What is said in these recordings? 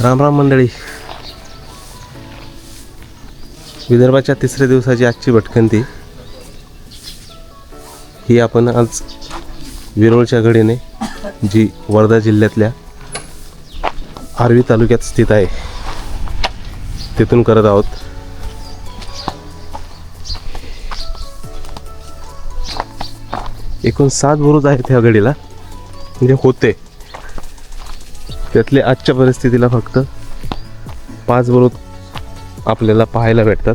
राम राम मंडळी. विदर्भाच्या तिसऱ्या दिवसाची आजची भटकंती. ही आपण आज विरोळच्या घडीने जी वर्धा जिल्ह्यातल्या आर्वी तालुक्यात स्थित आहे तिथून करत आहोत. एकूण सात बुरुज आहेत ह्या घडीला. म्हणजे होते. त्यातले आजच्या परिस्थितीला फक्त पाच बरोबर आपल्याला पाहायला भेटतात.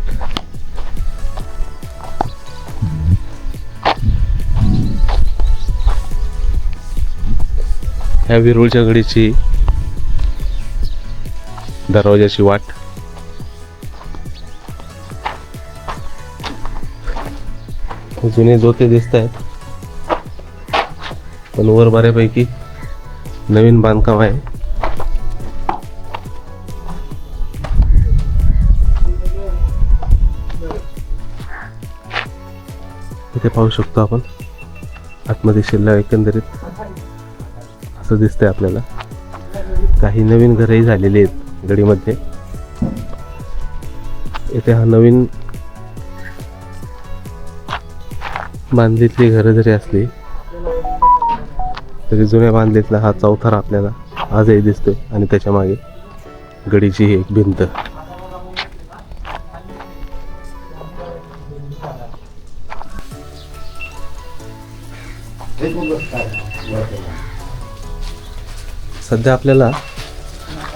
ह्या विरुळच्या घडीची दरवाजाची वाट. जुने जोते दिसत आहेत. पण वर बऱ्यापैकी नवीन बांधकाम आहे. ते पाहू शकतो आपण. आतमध्ये शिल्लक एकंदरीत असं दिसतंय आपल्याला. काही नवीन घरही झालेली आहेत गडीमध्ये. इथे हा नवीन बांधलीतली घरं जरी असली तरी जुन्या बांधलीतला हा चौथार आपल्याला आजही दिसतोय आणि त्याच्यामागे गडीची ही एक भिंत. सध्या आपल्याला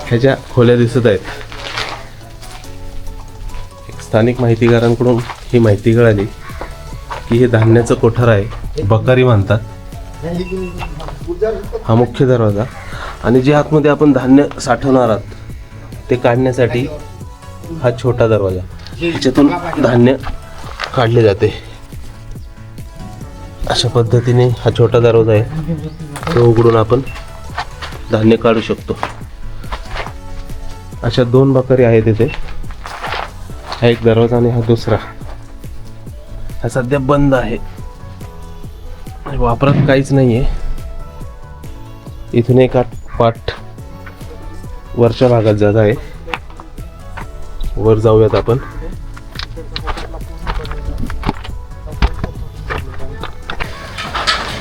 ह्याच्या खोल्या दिसत आहेत. एक स्थानिक माहितीगारांकडून ही माहिती कळाली की हे धान्याचं कोठार आहे बकारी म्हणतात हा मुख्य दरवाजा. आणि जे आतमध्ये आपण धान्य साठवणार आहात ते काढण्यासाठी हा छोटा दरवाजा. ह्याच्यातून धान्य काढले जाते. अशा पद्धतीने हा छोटा दरवाजा आहे. तो उघडून आपण धान्य काढू शकतो. अशा दोन बकरी आहेत इथे. हा एक दरवाजा आणि हा दुसरा. हा सध्या बंद आहे. वापरात काहीच नाही आहे इथून एक आठ पाठ वरच्या भागात जात आहे. वर जाऊयात आपण.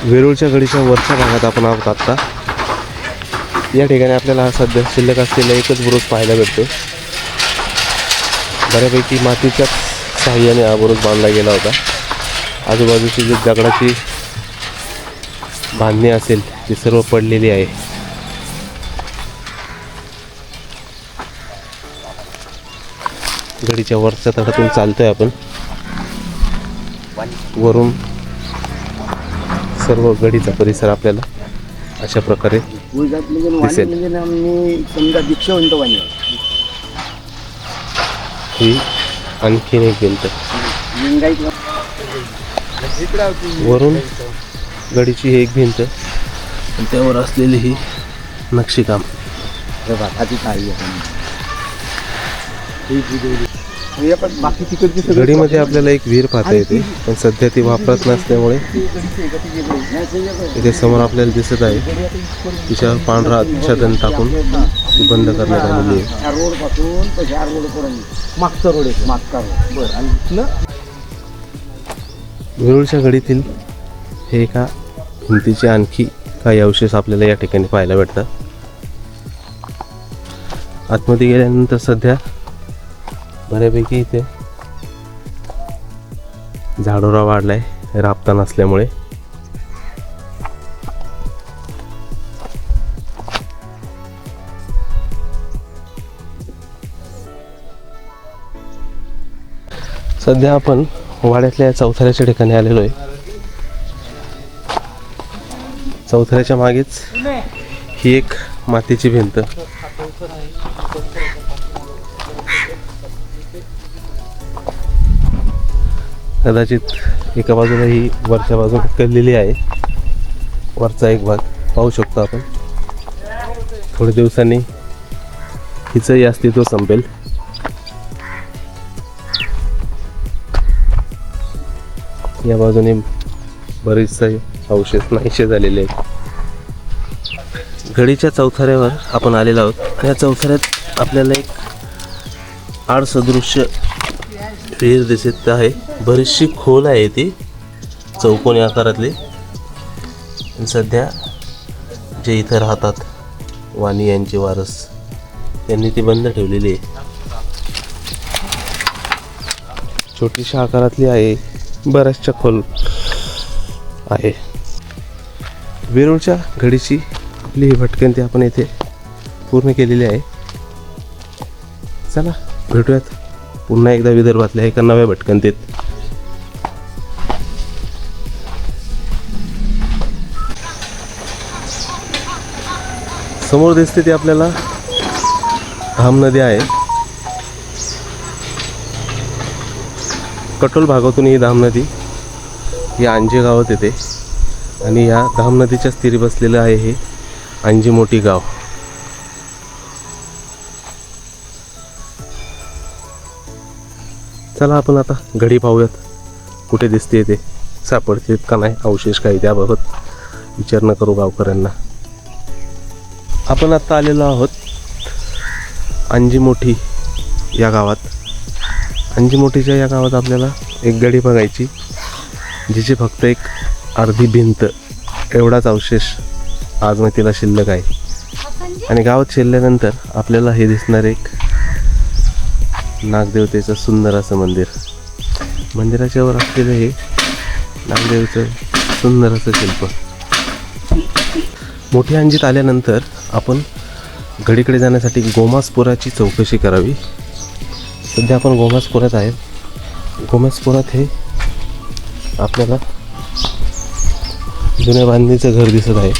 वेरूळच्या गडीच्या वरच्या भागात आपण आहोत आत्ता या ठिकाणी आपल्याला हा सध्या शिल्लक असलेला एकच बुरुज पाहायला भेटतो बऱ्यापैकी मातीच्याच साह्याने हा बुरुज बांधला गेला होता. आजूबाजूची जी दगडाची बांधणी असेल ती सर्व पडलेली आहे. गडीच्या वरच्या तटातून चालतोय आपण. वरून सर्व गडीचा परिसर आपल्याला अशा प्रकारे गुजरात म्हणजे वाणी दिसेल. म्हणजे आम्ही समजा दीक्षावंत वाणी. ही आणखीन एक भिंत वरून गडीची ही एक भिंत आणि त्यावर असलेली ही नक्षीकाम हाती काही हे पण बाकी तिकडची सगळी गडीमध्ये आपल्याला एक विहीर पाहता येते पण सध्या ती वापरत नसल्यामुळे इथे समोर आपल्याला दिसत आहे. तिच्यावर पांढरा आच्छादन टाकून ती बंद करण्यात आलेली आहे. वेरूळच्या गडीतील हे एका भिंतीचे आणखी काही अवशेष आपल्याला या ठिकाणी पाहायला भेटतात. आतमध्ये गेल्यानंतर सध्या बऱ्यापैकी इथे झाडोरा वाढलाय राबता नसल्यामुळे. सध्या आपण वाड्यातल्या चौथऱ्याच्या ठिकाणी आलेलो आहे चौथऱ्याच्या मागेच ही एक मातीची भिंत. कदाचित एका बाजूला ही वरच्या बाजूला कललेली आहे. वरचा एक भाग पाहू शकतो आपण. थोड्या दिवसांनी हिचंही अस्तित्व संपेल. या बाजूने बरेचसे अवशेष नाहीसे झालेले आहेत. घडीच्या चौथाऱ्यावर आपण आलेलो आहोत. या चौथाऱ्यात आपल्याला एक आडसदृश्य विहीर दिसत आहे. बरीचशी खोल आहे ती. चौकोनी आकारातली. सध्या जे इथं राहतात वाणी यांचे वारस त्यांनी ती बंद ठेवलेली आहे. छोटीशा आकारातली आहे. बऱ्याचशा खोल आहे. वेरूळच्या घडीची आपली ही भटकंती आपण येथे पूर्ण केलेली आहे. चला भेटूयात. पुन्हा एकदा विदर्भातल्या एका नव्या भटकंतीत. समोर दिसते ती आपल्याला धाम नदी आहे. कटोल भागातून ही धाम नदी ही आंजे गावात येते. आणि या धाम नदीच्याच तीरी बसलेलं आहे हे आंजी मोठी गाव. चला आपण आता घडी पाहूयात. कुठे दिसते ते? सापडते का नाही? अवशेष काही त्याबाबत विचार न करू गावकऱ्यांना. आपण आता आलेलो आहोत अंजी मोठी या गावात. अंजी मोठीच्या या गावात आपल्याला एक गडी बघायची जिची फक्त एक अर्धी भिंत एवढाच अवशेष आज तिला शिल्लक आहे. आणि गावात शिरल्यानंतर आपल्याला हे दिसणार एक नागदेवतेचं सुंदर असं मंदिर. मंदिराच्या वर असलेलं हे नागदेवचं सुंदर असं शिल्प. मोठी अंजीत आल्यानंतर आपण घडीकडे जाण्यासाठी गोमासपुराची चौकशी करावी. सध्या आपण गोमासपुरात आहे. गोमासपुरात हे आपल्याला जुन्या बांधणीचं घर दिसत आहे.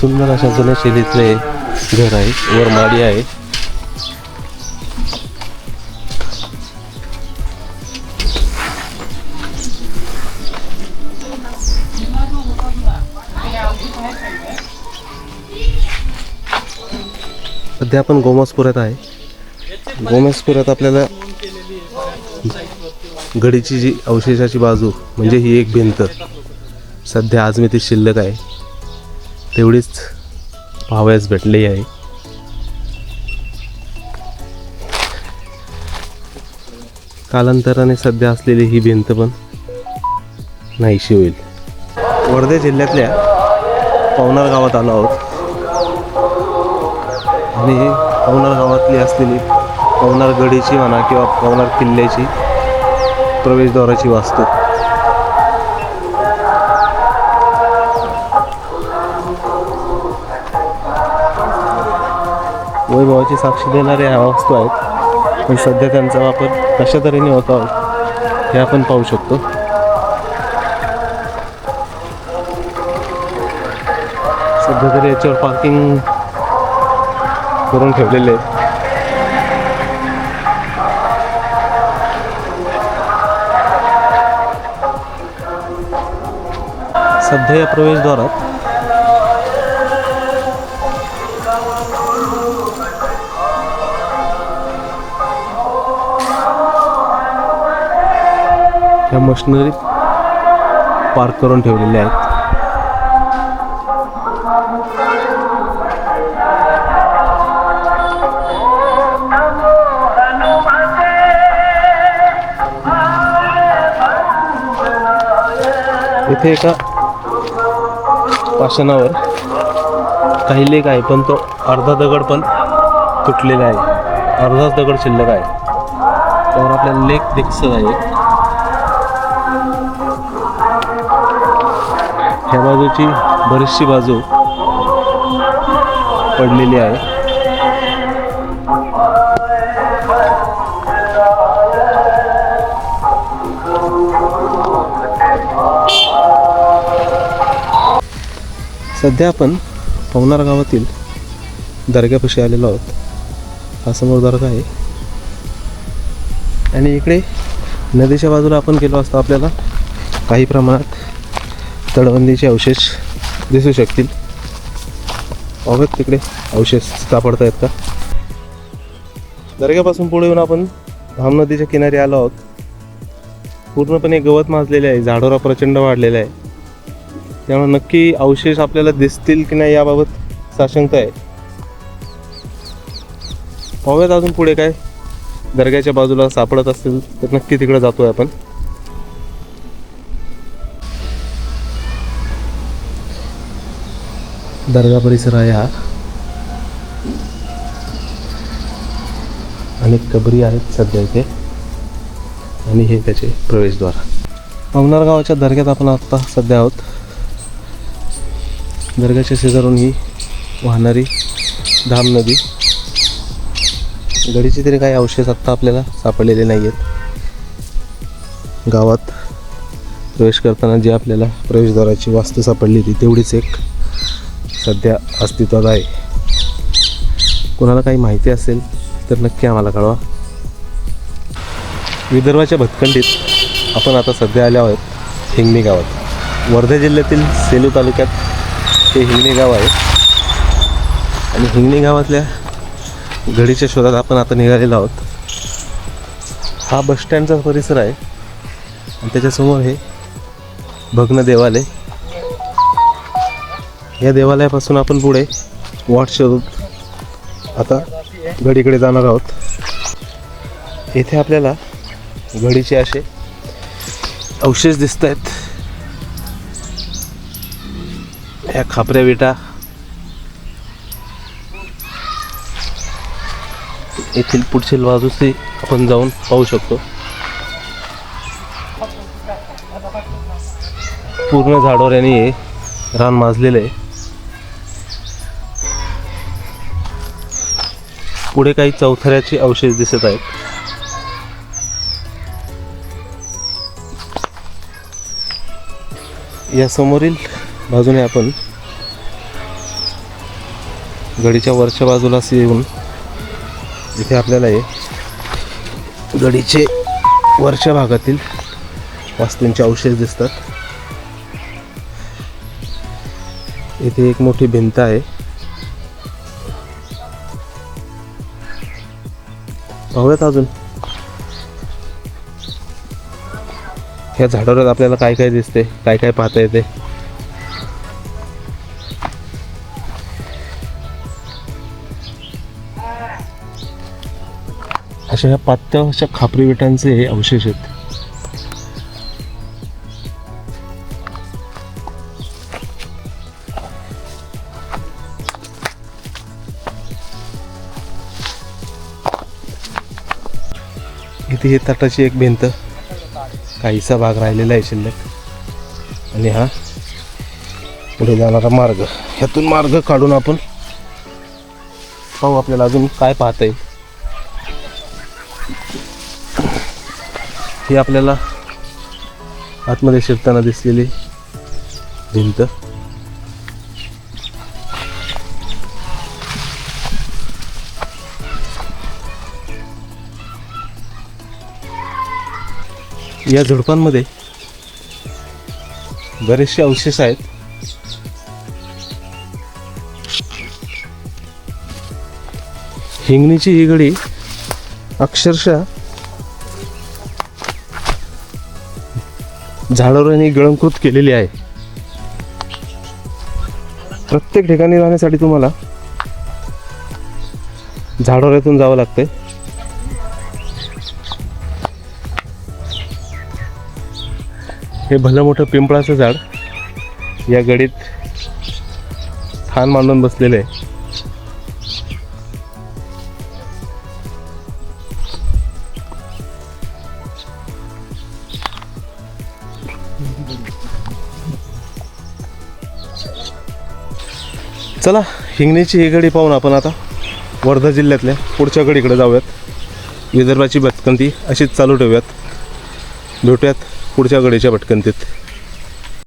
सुंदर अशा जुन्या शैलीतले घर आहे वर माडी आहे. सध्या आपण गोमासपुरात आहे. गोमासपुरात आपल्याला गडीची जी अवशेषाची बाजू म्हणजे ही एक भिंत. सध्या आज मी ती शिल्लक आहे. तेवढीच पाहावयास भेटले आहे कालांतराने सध्या असलेली ही भिंत पण नाहीशी होईल. वर्धा जिल्ह्यातल्या पवनार गावात आलो आहोत. आणि पवनार गावातली असलेली पवनार गडीची म्हणा किंवा पवनार किल्ल्याची प्रवेशद्वाराची वास्तू. वैभवाची साक्षी देणाऱ्या ह्या वस्तू आहेत. पण सध्या त्यांचा वापर कशा तऱ्हेने आहोत हे आपण पाहू शकतो. सध्या तरी याच्यावर पार्किंग करून ठेवलेले आहेत. सध्या या प्रवेशद्वारात ह्या मशिनरी पार्क करून ठेवलेल्या आहेत. इथे एका पाषाणावर काही लेख आहे पण तो अर्धा दगड पण तुटलेला आहे. अर्धाच दगड शिल्लक आहे. त्यावर आपल्याला लेख दिसत आहे. ह्या बाजूची बरीचशी बाजू पडलेली आहे. सध्या आपण पवनार गावातील दर्ग्यापाशी आलेलो आहोत. हा समोर दर्गा आहे. आणि इकडे नदीच्या बाजूला आपण गेलो असता आपल्याला काही प्रमाणात तटबंदीचे अवशेष दिसू शकतील. अवघ्यात तिकडे अवशेष सापडत आहेत का? दर्ग्यापासून पुढे येऊन आपण धाम नदीच्या किनारी आलो आहोत. पूर्णपणे गवत माजलेले आहे झाडोरा प्रचंड वाढलेला आहे. त्यामुळे नक्की अवशेष आपल्याला दिसतील की नाही याबाबत साशंक आहे. पाहूयात अजून पुढे काय दर्ग्याच्या बाजूला सापडत असेल तर नक्की तिकडे जातोय आपण. दर्गा परिसर आहे हा. अनेक कबरी आहेत सध्या इथे. आणि हे त्याचे प्रवेशद्वार. पवनार गावाच्या दर्ग्यात आपण आत्ता सध्या आहोत. दर्ग्याच्या शेजारून ही वाहणारी धाम नदी. गडीचे तरी काही अवशेष आत्ता आपल्याला सापडलेले नाही आहेत गावात प्रवेश करताना जी आपल्याला प्रवेशद्वाराची वास्तू सापडली होती तेवढीच एक सध्या अस्तित्वात आहे. कोणाला काही माहिती असेल तर नक्की आम्हाला कळवा. विदर्भाच्या भटकंडीत आपण आता सध्या आल्या आहोत हिंगणी गावात. वर्धा जिल्ह्यातील सेलू तालुक्यात हे हिंगणी गाव आहे. आणि हिंगणी गावातल्या घडीच्या शोधात आपण आता निघालेलो आहोत. हा बसस्टँडचा परिसर आहे. आणि त्याच्यासमोर हे भग्न देवालय या देवालयापासून आपण पुढे वाट शोधत आता घडीकडे जाणार आहोत. येथे आपल्याला घडीचे असे अवशेष दिसत आहेत ह्या खापऱ्या विटा. येथील पुढील बाजूसही आपण जाऊन पाहू शकतो. पूर्ण झाडावर यांनी हे रान माजलेलं आहे. पुढे काही चौथऱ्याचे अवशेष दिसत आहेत. या समोरील बाजूने आपण गडीच्या वरच्या बाजूला येऊन इथे आपल्याला हे गडीचे वरच्या भागातील वास्तूंचे अवशेष दिसतात. इथे एक मोठी भिंत आहे. पाहूयात अजून. ह्या झाडावर आपल्याला काय काय दिसते काय काय पाहता येते? अशा ह्या पात्या अशा खापरी विटांचे हे अवशेष आहेत. इथे हे तटाची एक भिंत. काहीसा भाग राहिलेला आहे शिल्लक. आणि हा पुढे जाणारा मार्ग. ह्यातून मार्ग काढून आपण पाहू आपल्याला अजून काय पाहता येईल. ही आपल्याला आतमध्ये शिरताना दिसलेली भिंत. या झुडपांमध्ये बरेचसे अवशेष आहेत. हिंगणीची ही गडी अक्षरशः झाडावर गळंकृत केलेली आहे. प्रत्येक ठिकाणी राहण्यासाठी तुम्हाला झाडोऱ्यातून जावं लागतंय. हे भलं मोठं पिंपळाचं झाड या गडीत ठाण मांडून बसलेलं आहे. चला हिंगणीची ही गडी पाहून आपण आता वर्धा जिल्ह्यातल्या पुढच्या गडीकडे जाऊयात. विदर्भाची भटकंती अशीच चालू ठेवूयात. भेटूयात. पुढच्या गडीच्या भटकंतीत.